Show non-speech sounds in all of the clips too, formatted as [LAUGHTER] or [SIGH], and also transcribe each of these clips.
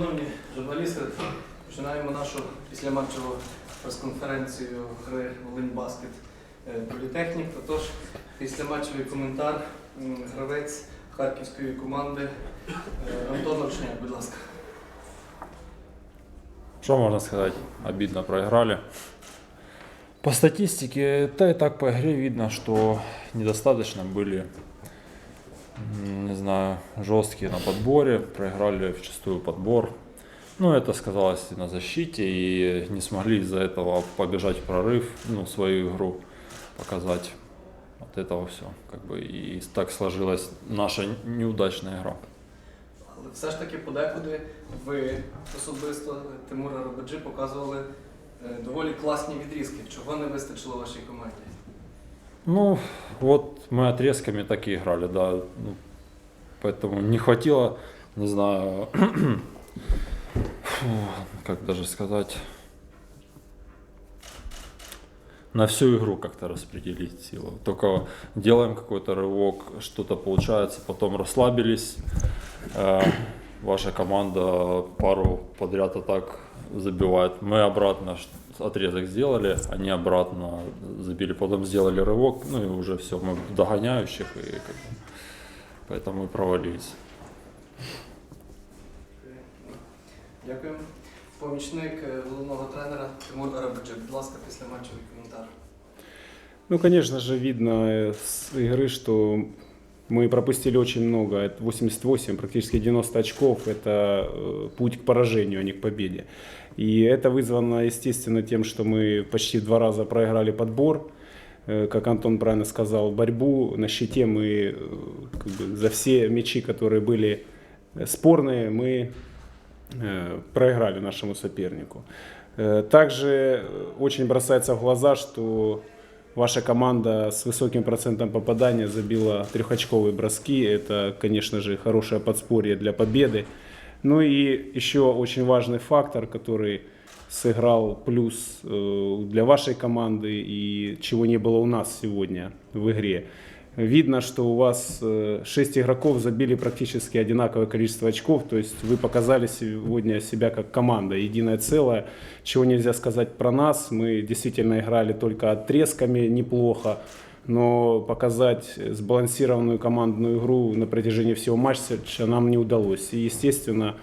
Шановні журналісти, починаємо нашу післяматчеву прес-конференцію гри Волинь Баскет е, Політехнік. Отож, післяматчевий коментар гравець харківської команди е, Антон Ручняк, будь ласка. Что можно сказать? Обидно проиграли. По статистике, да и так по игре видно, что недостаточно были, не знаю, жесткие на подборе, проиграли в чистую подбор. Ну, это сказалось и на защите, и не смогли из-за этого побежать в прорыв, ну, свою игру показать. От этого все. Как бы и так сложилась наша неудачная игра. Але все ж таки подекуди ви особисто Тимура Робаджи показували е, доволі класні відрізки. Чого не вистачило вашій команді? Ну, вот мы отрезками так и играли, да. Ну, поэтому не хватило, не знаю, [CLEARS THROAT] как даже сказать, на всю игру как-то распределить силу. Только делаем какой-то рывок, что-то получается, потом расслабились. Э, Ваша команда пару подряд атак забивает. Мы обратно отрезок сделали, они обратно забили, потом сделали рывок, ну и уже все, мы в догоняющих, и как бы, поэтому и провалились. Дякую. Помічник е, головного тренера Тимур Арабаджи. Будь ласка, післяматчевий коментар. Ну, конечно же, видно э, с игры, что мы пропустили очень много. Это 88, практически 90 очков. Это э, путь к поражению, а не к победе. И это вызвано, естественно, тем, что мы почти в два раза проиграли подбор. Э, Как Антон правильно сказал, борьбу на щите мы э, как бы, за все мячи, которые были э, спорные, мы э, проиграли нашему сопернику. Э, Также э, очень бросается в глаза, что ваша команда с высоким процентом попадания забила трехочковые броски. Это, конечно же, хорошее подспорье для победы. Ну и еще очень важный фактор, который сыграл плюс э, для вашей команды и чего не было у нас сегодня в игре. Видно, что у вас 6 игроков забили практически одинаковое количество очков, то есть вы показали сегодня себя как команда, единое целое, чего нельзя сказать про нас. Мы действительно играли только отрезками неплохо, но показать сбалансированную командную игру на протяжении всего матча нам не удалось. И, естественно,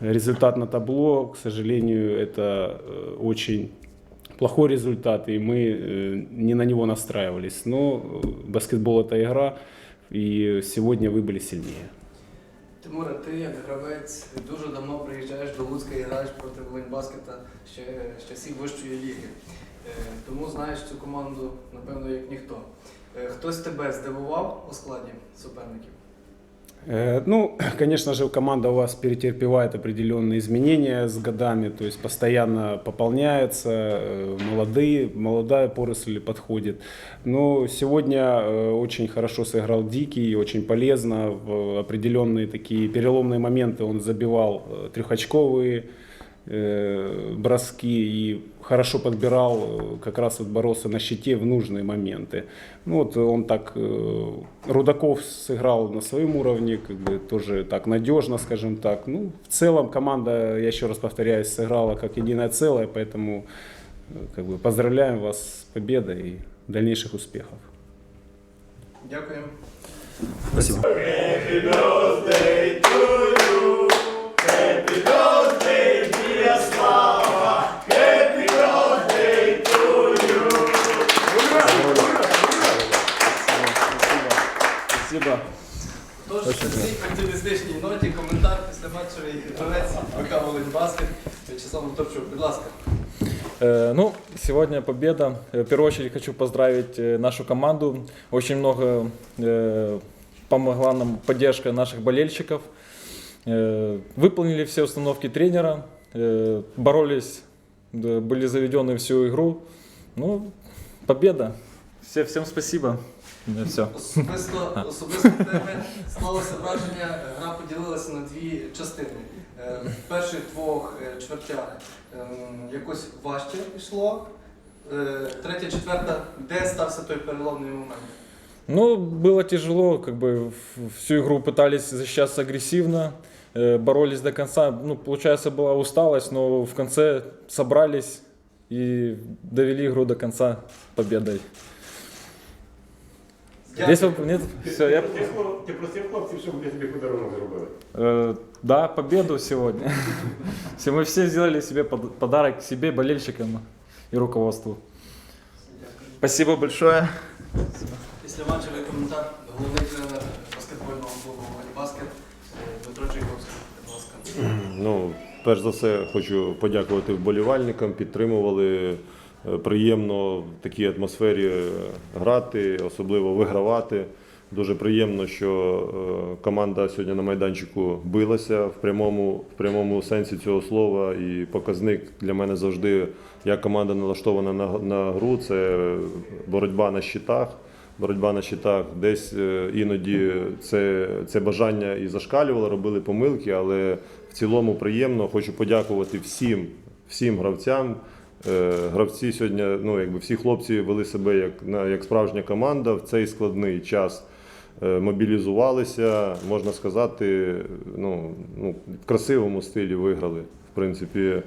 результат на табло, к сожалению, это э, очень плохой результат, и мы э, не на него настраивались. Но э, баскетбол это игра, и сегодня вы были сильнее. Тимура, ти як гравець дуже давно приїжджаєш до Луцька і граєш проти Волинь Баскета ще з часів вищої ліги. Е, Тому знаєш цю команду, напевно, як ніхто. Е, Хтось тебе здивував у складі суперників? Э, Ну, [CLEARS THROAT] конечно же, команда у вас перетерпевает определенные изменения с годами, то есть постоянно пополняется, э, молодые, молодая поросль подходит. Но сегодня э, очень хорошо сыграл Дикий, очень полезно. В определенные такие переломные моменты он забивал э, трехочковые э, броски и хорошо подбирал, э, как раз вот боролся на щите в нужные моменты. Ну вот он так, э, Рудаков сыграл на своем уровне, как бы тоже так надежно, скажем так. Ну, в целом команда, я еще раз повторяюсь, сыграла как единое целое, поэтому э, как бы поздравляем вас с победой и дальнейших успехов. Дякую. Спасибо. Спасибо. Тож, на цій оптимістичній ноті коментар після матчевий гравець ВК Волинь Баскет В'ячеслав Мотовчук. Будь ласка. Э, Ну, сегодня победа. Э, В первую очередь хочу поздравить э, нашу команду. Очень много э, помогла нам поддержка наших болельщиков. Э, Выполнили все установки тренера, э, боролись, да, были заведены всю игру. Ну, победа. Все, всем спасибо. Все. Особисто, особисто в тебе склалося враження, гра поділилася на дві частини. Е, В перших двох е, чвертях ем, якось важче йшло. Е, Третя, четверта, де стався той переломний момент? Ну, было тяжело, как бы в- всю игру пытались защищаться агрессивно, э, боролись до конца. Ну, получается, была усталость, но в конце собрались и довели игру до конца победой. Здесь воп- нет? Все, я... Ти Ти просив хлопців, щоб вони тобі подарунок зробили. Э, да, победу сегодня. [LAUGHS] Все, мы все сделали себе под- подарок себе, болельщикам и руководству. Спасибо большое. Післяматчевий коментар, головний тренер баскетбольного клубу «Волейбаскет» е, Дмитро Чайковський. Будь ласка. Ну, перш за все, хочу подякувати вболівальникам, підтримували. Приємно в такій атмосфері грати, особливо вигравати. Дуже приємно, що е, команда сьогодні на майданчику билася в прямому, в прямому сенсі цього слова. І показник для мене завжди, як команда налаштована на, на гру, це боротьба на щитах. Боротьба на щитах. Десь е, іноді це, це бажання і зашкалювало, робили помилки, але в цілому приємно. Хочу подякувати всім, всім гравцям. Е, Гравці сьогодні, ну якби всі хлопці вели себе як, як справжня команда в цей складний час. Е, Мобілізувалися, можна сказати, ну, ну, в красивому стилі виграли. В принципі, е,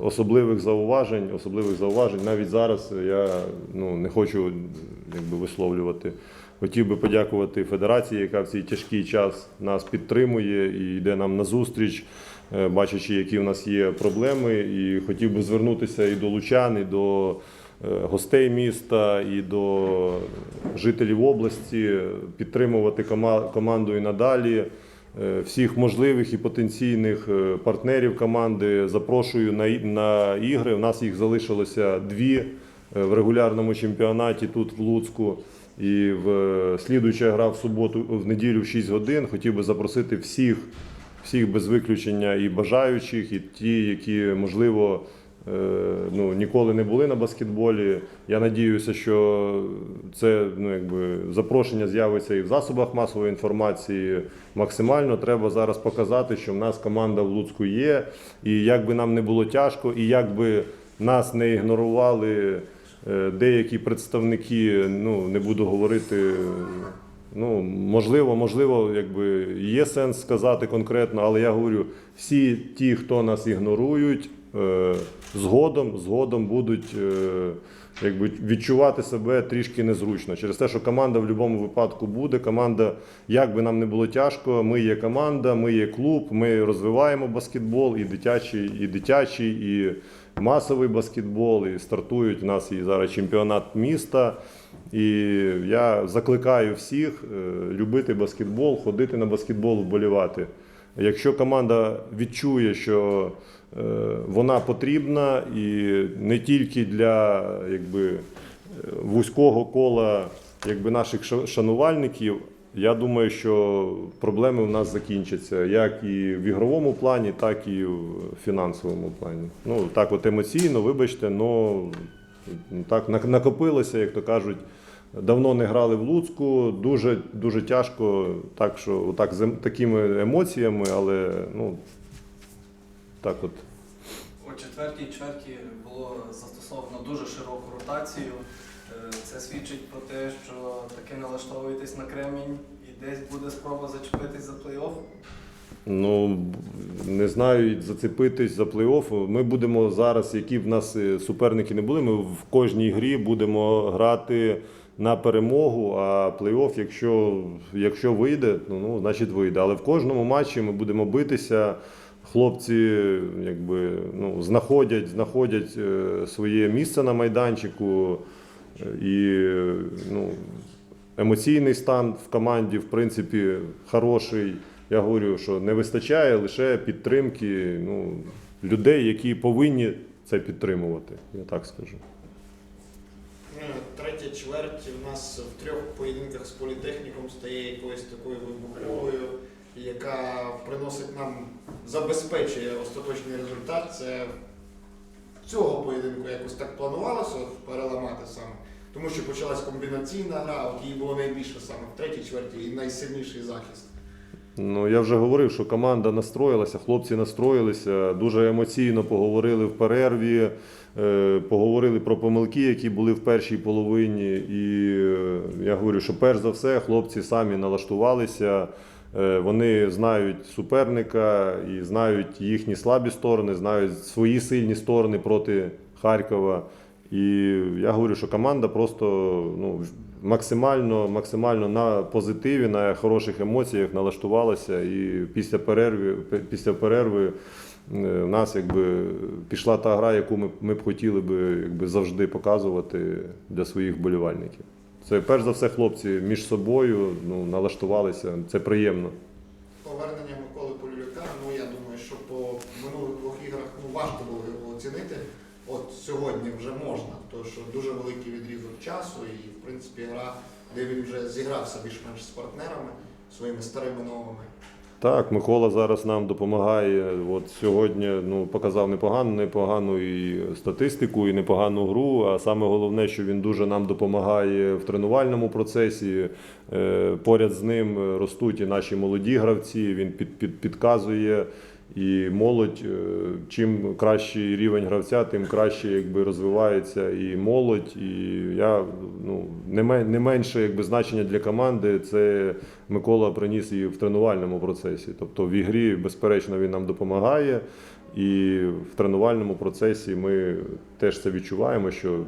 особливих зауважень, особливих зауважень. Навіть зараз я ну, не хочу якби, висловлювати. Хотів би подякувати федерації, яка в цей тяжкий час нас підтримує і йде нам на зустріч, е, бачачи, які в нас є проблеми. І хотів би звернутися і до лучан, і до е, гостей міста, і до жителів області, підтримувати кома- команду і надалі. Е, Всіх можливих і потенційних е, партнерів команди запрошую на, ігри. У нас їх залишилося дві е, в регулярному чемпіонаті тут в Луцьку. І в е, слідуюча гра в суботу в неділю в 6 годин. Хотів би запросити всіх, всіх без виключення і бажаючих, і ті, які можливо е, ну, ніколи не були на баскетболі. Я надіюся, що це ну, якби, запрошення з'явиться і в засобах масової інформації. Максимально треба зараз показати, що в нас команда в Луцьку є. І як би нам не було тяжко, і як би нас не ігнорували е, деякі представники, ну не буду говорити. Ну, можливо, можливо, якби є сенс сказати конкретно, але я говорю, всі ті, хто нас ігнорують, е, згодом, згодом будуть е, якби, відчувати себе трішки незручно. Через те, що команда в будь-якому випадку буде. Команда, як би нам не було тяжко, ми є команда, ми є клуб, ми розвиваємо баскетбол і дитячий, і дитячий, і масовий баскетбол. І стартують у нас і зараз чемпіонат міста. І я закликаю всіх е, любити баскетбол, ходити на баскетбол, вболівати. Якщо команда відчує, що е, вона потрібна і не тільки для якби, е, вузького кола якби, наших ша- шанувальників, я думаю, що проблеми у нас закінчаться як і в ігровому плані, так і в фінансовому плані. Ну так, от емоційно, вибачте, но так накопилося, як то кажуть. Давно не грали в Луцьку, дуже дуже тяжко, так що так з ем- такими емоціями, але ну так от. У четвертій чверті було застосовано дуже широку ротацію. Це свідчить про те, що таки налаштовуєтесь на кремінь і десь буде спроба зачепитись за плей-офф. Ну не знаю, зацепитись за плей-офф. Ми будемо зараз, які в нас е, суперники не були. Ми в кожній грі будемо грати на перемогу. А плей-офф, якщо, якщо вийде, ну, ну значить вийде. Але в кожному матчі ми будемо битися. Хлопці якби, ну, знаходять, знаходять е, своє місце на майданчику. І ну, емоційний стан в команді, в принципі, хороший. Я говорю, що не вистачає лише підтримки ну, людей, які повинні це підтримувати. Я так скажу. Ну, Третя чверть у нас в трьох поєдинках з політехніком стає якоюсь такою вибуховою, яка приносить нам, забезпечує остаточний результат. Це цього поєдинку якось так планувалося переламати саме. Тому що почалась комбінаційна гра, от її було найбільше саме в третій чверті і найсильніший захист. Ну, я вже говорив, що команда настроїлася, хлопці настроїлися, дуже емоційно поговорили в перерві, е, поговорили про помилки, які були в першій половині. І е, я говорю, що перш за все хлопці самі налаштувалися. Е, Вони знають суперника і знають їхні слабі сторони, знають свої сильні сторони проти Харкова. І я говорю, що команда просто ну, максимально, максимально на позитиві, на хороших емоціях налаштувалася. І після перерви, після перерви е, в нас якби пішла та гра, яку ми, ми б хотіли би якби, завжди показувати для своїх вболівальників. Це перш за все хлопці між собою ну, налаштувалися. Це приємно. Повернення Миколи Полюляка, ну я думаю, що по минулих двох іграх ну, важко було його оцінити. От сьогодні вже можна, тому що дуже великий відрізок часу, і в принципі гра, де він вже зігрався більш-менш з партнерами, своїми старими новими. Так, Микола зараз нам допомагає. От сьогодні ну, показав непогану, непогану і статистику, і непогану гру. А саме головне, що він дуже нам допомагає в тренувальному процесі. Е, Поряд з ним ростуть і наші молоді гравці. Він під, під, підказує. І молодь, е, чим кращий рівень гравця, тим краще якби, розвивається і молодь. І я ну, не, менше якби, значення для команди це Микола приніс і в тренувальному процесі. Тобто в ігрі, безперечно, він нам допомагає. І в тренувальному процесі ми теж це відчуваємо, що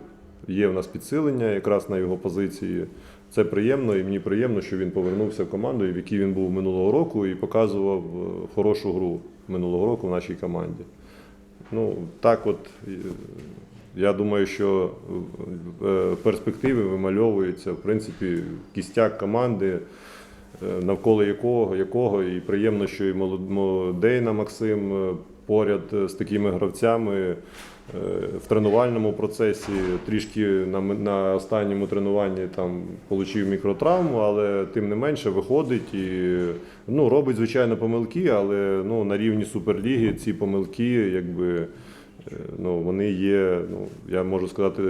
є в нас підсилення якраз на його позиції. Це приємно, і мені приємно, що він повернувся в команду, в якій він був минулого року, і показував е, хорошу гру минулого року в нашій команді. Ну, так от, е, я думаю, що в перспективі вимальовується, в принципі, кістяк команди, е, навколо якого, якого і приємно, що і молод- молодейна Максим е, поряд з такими гравцями е, в тренувальному процесі. Трішки на, на останньому тренуванні там отримав мікротравму, але тим не менше виходить і ну, робить, звичайно, помилки, але ну, на рівні Суперліги ці помилки, якби, е, ну, вони є, ну, я можу сказати,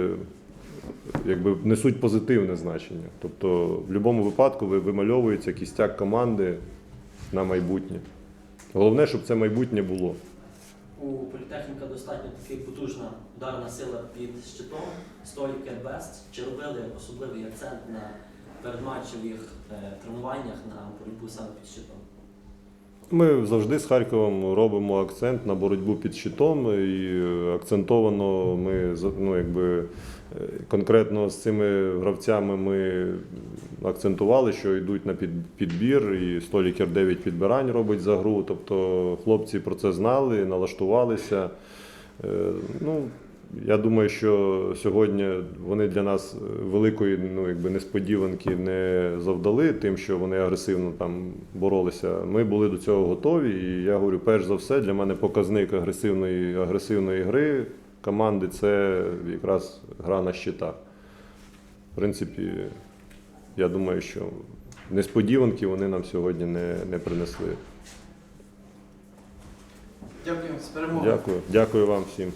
якби несуть позитивне значення. Тобто, в будь-якому випадку ви- вимальовується кістяк команди на майбутнє. Головне, щоб це майбутнє було. У політехніка достатньо таки потужна ударна сила під щитом, стойки Бест. Чи робили особливий акцент на передматчевих е, тренуваннях на боротьбу саме під щитом? Ми завжди з Харковом робимо акцент на боротьбу під щитом, і е, акцентовано ми ну, якби, е, конкретно з цими гравцями ми акцентували, що йдуть на підбір, і Столікер 9 підбирань робить за гру. Тобто хлопці про це знали, налаштувалися. Е, Ну, я думаю, що сьогодні вони для нас великої ну, якби, несподіванки не завдали, тим, що вони агресивно там боролися. Ми були до цього готові. І я говорю, перш за все, для мене показник агресивної, агресивної гри команди це якраз гра на щитах. В принципі, я думаю, що несподіванки вони нам сьогодні не, не принесли. Дякую, з перемогою. Дякую, дякую вам всім.